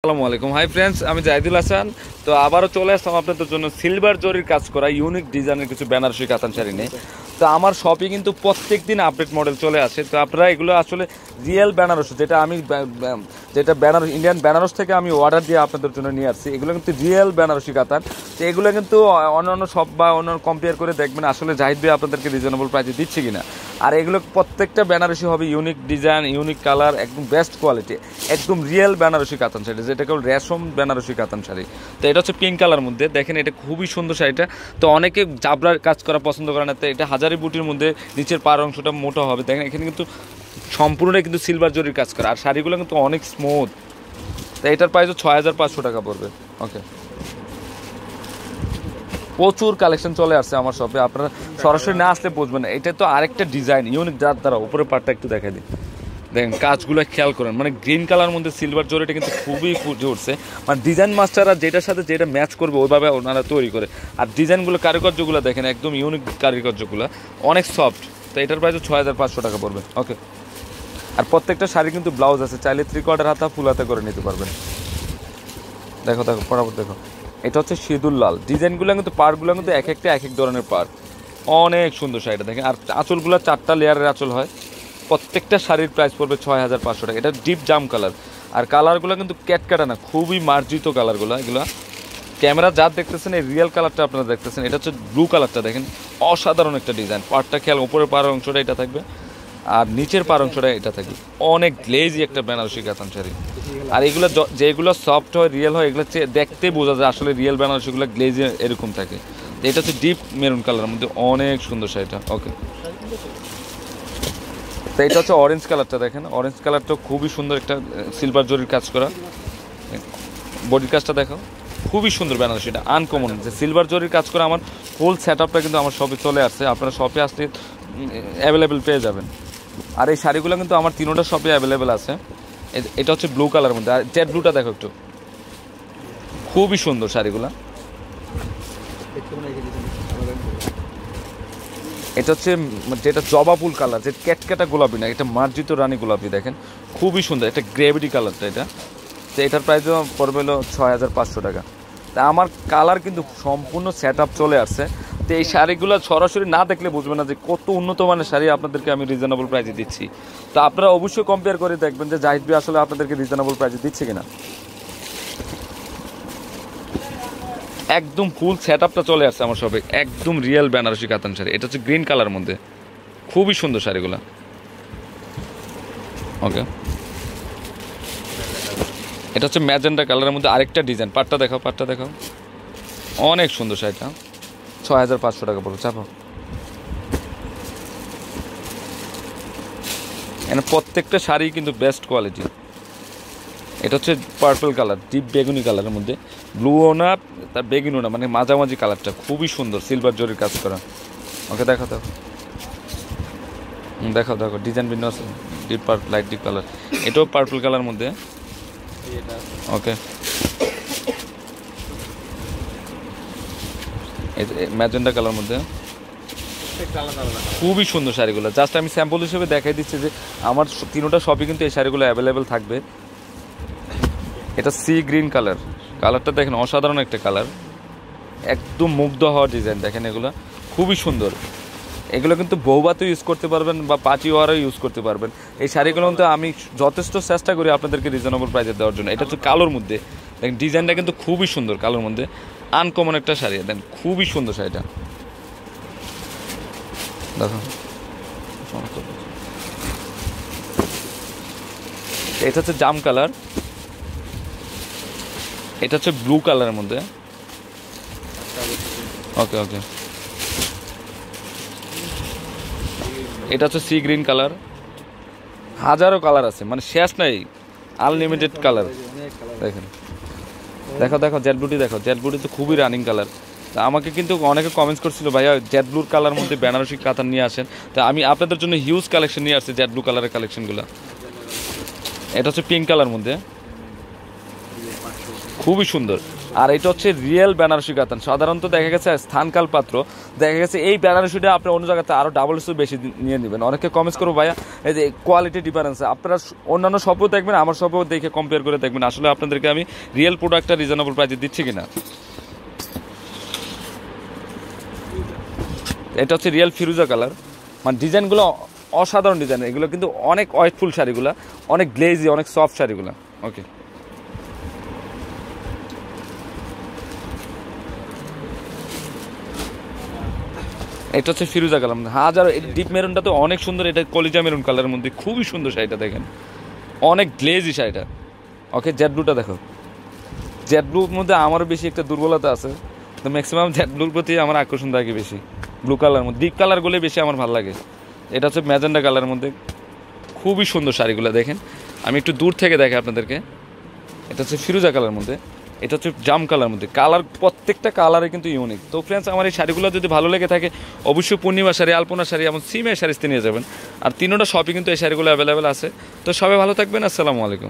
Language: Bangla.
আসসালামু আলাইকুম। হাই ফ্রেন্ডস আমি জাহিদুল হাসান। তো আবারও চলে আসলাম আপনাদের জন্য সিলভার জরির কাজ করা ইউনিক ডিজাইনের কিছু বেনারসি কাতান শাড়ি নিয়ে। তো আমার শপে কিন্তু প্রত্যেক দিন আপডেট মডেল চলে আসে। তো আপনারা এগুলো আসলে রিয়েল বেনারস যেটা আমি যেটা বেনারস ইন্ডিয়ান বেনারস থেকে আমি অর্ডার দিয়ে আপনাদের জন্য নিয়ে আসছি, এগুলো কিন্তু রিয়েল বেনারসি কাতান তো এগুলো কিন্তু অন্যান্য শপ বা অন্যান্য কম্পেয়ার করে দেখবেন আসলে জাহিদ ভাই আপনাদেরকে রিজনেবল প্রাইসে দিচ্ছে কিনা। আর এগুলো প্রত্যেকটা বেনারসি হবে ইউনিক ডিজাইন ইউনিক কালার একদম বেস্ট কোয়ালিটি একদম রিয়েল বেনারসি কাতান শাড়ি, যেটা কেবল রেশম বেনারসি কাতান শাড়ি। তো এটা হচ্ছে পিঙ্ক কালার মধ্যে। দেখেন এটা খুবই সুন্দর শাড়িটা। তো অনেকে জাবরার কাজ করা পছন্দ করে না, তো এটা হাজারি বুটির মধ্যে নিচের পার অংশটা মোটা হবে। দেখেন, এখানে কিন্তু সম্পূর্ণটাই কিন্তু সিলভার জরির কাজ করে। আর শাড়িগুলো কিন্তু অনেক স্মুথ তাই এটার প্রাইস ছয় হাজার পাঁচশো টাকা পড়বে। ওকে প্রচুর কালেকশন চলে আসছে আমার শপে আপনারা সরাসরি না আসলে বুঝবেন এটা তো আরেকটা ডিজাইন ইউনিক যার দ্বারা। উপরে পার্টটা একটু দেখাই দিই। দেখেন, কাজগুলো খেয়াল করেন। মানে গ্রিন কালার মধ্যে সিলভার জোরেটা কিন্তু খুবই ফুটে উঠছে। মানে ডিজাইন মাস্টাররা যেটার সাথে যেটা ম্যাচ করবে, ওইভাবে ওনারা তৈরি করে। আর ডিজাইনগুলো কারিগর্যগুলো দেখেন, একদম ইউনিক কারিগর্যগুলো। অনেক সফট তো এটার প্রাইস ছয় হাজার পাঁচশো টাকা পড়বে। ওকে আর প্রত্যেকটা শাড়ি কিন্তু ব্লাউজ আছে। চাইলে থ্রি কোয়ার্টার হাতা ফুল হাতে করে নিতে পারবেন। দেখো দেখো পরাবর দেখো। এটা হচ্ছে সিঁদুর লাল। ডিজাইনগুলো কিন্তু পার্কগুলো কিন্তু এক একটা এক এক ধরনের পার্ক অনেক সুন্দর শাড়িটা দেখেন। আর আঁচলগুলো চারটা লেয়ারের আঁচল হয়। প্রত্যেকটা শাড়ির প্রাইস পড়বে ছয় হাজার পাঁচশো টাকা। এটা ডিপ জাম কালার আর কালারগুলো কিন্তু ক্যাটকাটা না, খুবই মার্জিত কালারগুলো এগুলো ক্যামেরা যা দেখতেছেন, এই রিয়েল কালারটা আপনারা দেখতেছেন। এটা হচ্ছে ব্লু কালারটা দেখেন। অসাধারণ একটা ডিজাইন পার্টটা খেয়াল, উপরের পাড়ের অংশটা এটা থাকবে। আর নিচের পার অংশটা এটা থাকবে। অনেক গ্লেজি একটা বেনারসি কাতান শাড়ি। আর এগুলো যেগুলো সফট হয় রিয়েল হয়, এগুলো দেখতে বোঝা যায় আসলে রিয়েল বেনারসিগুলো গ্লেজি এরকম থাকে। এটা হচ্ছে ডিপ মেরুন কালারের মধ্যে অনেক সুন্দর শাড়িটা। ওকে তো এটা হচ্ছে অরেঞ্জ কালারটা দেখেন। অরেঞ্জ কালারটা খুবই সুন্দর একটা সিলভার জরির কাজ করা। বডির কাজটা দেখো, খুবই সুন্দর বেনারসি এটা আনকমন যে সিলভার জরির কাজ করা আমার ফুল সেট আপটা কিন্তু আমার শপে চলে আসছে। আপনারা শপে আসলে অ্যাভেলেবেল পেয়ে যাবেন। আর এই শাড়িগুলো কিন্তু আমার তিনোটা শপে অ্যাভেলেবেল আছে। এটা হচ্ছে ব্লু কালার মধ্যে। আর জেড ব্লুটা দেখো একটু। খুবই সুন্দর শাড়িগুলো। এটা হচ্ছে যেটা জবা ফুল কালার, যে ক্যাটক্যাটা গোলাপি না, এটা মার্জিত রানী গোলাপি দেখেন। খুবই সুন্দর, এটা গ্রেভিটি কালারটা এটা। তো এটার প্রাইসও পড়বে হলো ছয় হাজার পাঁচশো টাকা। তা আমার কালার কিন্তু সম্পূর্ণ সেট চলে আসছে। তো এই শাড়িগুলো সরাসরি না দেখলে বুঝবে না যে কত উন্নত মানের শাড়ি আপনাদেরকে আমি রিজনেবল প্রাইসে দিচ্ছি। তো আপনারা অবশ্যই কম্পেয়ার করে দেখবেন যে জাহিদ ভাই আসলে আপনাদেরকে রিজনেবল প্রাইসে দিচ্ছে কিনা। একদম ফুল সেট আপটা চলে আসছে আমার সবে একদম রিয়েল বেনারসি কাতান শাড়ি। এটা হচ্ছে গ্রিন কালার মধ্যে। খুবই সুন্দর শাড়িগুলো। ওকে এটা হচ্ছে ম্যাজেন্ডা কালারের মধ্যে আরেকটা ডিজাইন পাটটা দেখাও পাটটা দেখাও। অনেক সুন্দর শাড়িটা। ছয় হাজার পাঁচশো টাকা পড়বে, চাপো। এখানে প্রত্যেকটা শাড়ি কিন্তু বেস্ট কোয়ালিটি এটা হচ্ছে পার্পল কালার ডিপ বেগুনি কালারের মধ্যে। ব্লুও না, তার বেগুনিও না মানে মাঝামাঝি কালারটা খুবই সুন্দর সিলভার জরির কাজ করা। ওকে দেখো দেখো দেখো দেখো ডিজাইন ভিন্ন আছে। Deep purple light deep colour এটাও পার্পল কালার মধ্যে। ওকে। ম্যাজেন্ডা কালার মধ্যে। খুবই সুন্দর শাড়িগুলো। জাস্ট আমি স্যাম্পল হিসেবে দেখাই দিচ্ছি যে, আমার তিনোটা শপে কিন্তু এই শাড়িগুলো অ্যাভেলেবেল থাকবে। এটা সি গ্রিন কালার। কালারটা দেখেন অসাধারণ একটা কালার। একদম মুগ্ধ হওয়ার ডিজাইন দেখেন এগুলো। খুবই সুন্দর। এগুলো কিন্তু বৌবাতেও ইউজ করতে পারবেন বা পাঁচি ওয়ারও ইউজ করতে পারবেন। এই শাড়িগুলো কিন্তু আমি যথেষ্ট চেষ্টা করি আপনাদেরকে রিজনেবল প্রাইসে দেওয়ার জন্য। এটা হচ্ছে কালোর মধ্যে। দেখেন ডিজাইনটা কিন্তু খুবই সুন্দর কালোর মধ্যে। আনকমন একটা শাড়ি। দেখেন খুবই সুন্দর শাড়িটা। দেখো এটা হচ্ছে জাম কালার। এটা হচ্ছে ব্লু কালারের মধ্যে। ওকে ওকে এটা হচ্ছে সি গ্রিন কালার হাজারো কালার আছে মানে শেষ নাই আনলিমিটেড কালার দেখেন। দেখো দেখো জেড ব্লুটি দেখো। জেড ব্লুটি তো খুবই রানিং কালার তা আমাকে কিন্তু অনেকে কমেন্টস করছিল, ভাইয়া জেড ব্লুর কালার মধ্যে বেনারসি কাতান নিয়ে আসেন। তা আমি আপনাদের জন্য হিউজ কালেকশন নিয়ে আসছি জেড ব্লু কালারের কালেকশনগুলো এটা হচ্ছে পিঙ্ক কালার মধ্যে। খুবই সুন্দর। আর এটা হচ্ছে রিয়েল বেনারসি কাতান। সাধারণত দেখা গেছে স্থানকাল পাত্র, দেখা গেছে এই বেনারসিটা আপনি অন্য জায়গাতে আরও ডাবল সু বেশি নিয়ে নেবেন। অনেকে কমেন্টস করব, ভাইয়া, এই যে কোয়ালিটি ডিফারেন্স আপনারা অন্যান্য শপও দেখবেন, আমার শপও দেখে কম্পেয়ার করে দেখবেন। আসলে আপনাদেরকে আমি রিয়েল প্রোডাক্টটা রিজনেবল প্রাইসে দিচ্ছি কিনা? এটা হচ্ছে রিয়েল ফিরুজা কালার মানে ডিজাইনগুলো অসাধারণ ডিজাইন। এগুলো কিন্তু অনেক ওয়েটফুল শাড়িগুলো, অনেক গ্লেজি অনেক সফট শাড়িগুলো। ওকে এটা হচ্ছে ফিরুজা কালার হাজার ডিপ মেরুনটা তো অনেক সুন্দর, এটা কলিজা মেরুন কালারের মধ্যে খুবই সুন্দর শাড়িটা দেখেন। অনেক গ্লেজি শাড়িটা। ওকে জেড ব্লুটা দেখো। জেড ব্লুর মধ্যে আমারও বেশি একটা দুর্বলতা আছে। তো ম্যাক্সিমাম জেড ব্লুর প্রতি আমার আকর্ষণ থাকে বেশি। ব্লু কালার মধ্যে ডিপ কালারগুলো বেশি আমার ভালো লাগে। এটা হচ্ছে ম্যাজেন্ডা কালারের মধ্যে। খুবই সুন্দর শাড়িগুলো দেখেন। আমি একটু দূর থেকে দেখে আপনাদেরকে। এটা হচ্ছে ফিরুজা কালার মধ্যে। এটা হচ্ছে জাম কালার মধ্যে। কালার, প্রত্যেকটা কালারে কিন্তু ইউনিক তো ফ্রেন্ডস আমার এই শাড়িগুলো যদি ভালো লেগে থাকে, অবশ্যই পূর্ণিমা শাড়ি, আলপনা শাড়ি এবং সিমের শাড়িতে নিয়ে যাবেন। আর তিনোটা শপে কিন্তু এই শাড়িগুলো অ্যাভেলেবেল আছে। তো সবাই ভালো থাকবেন, আসসালামু আলাইকুম।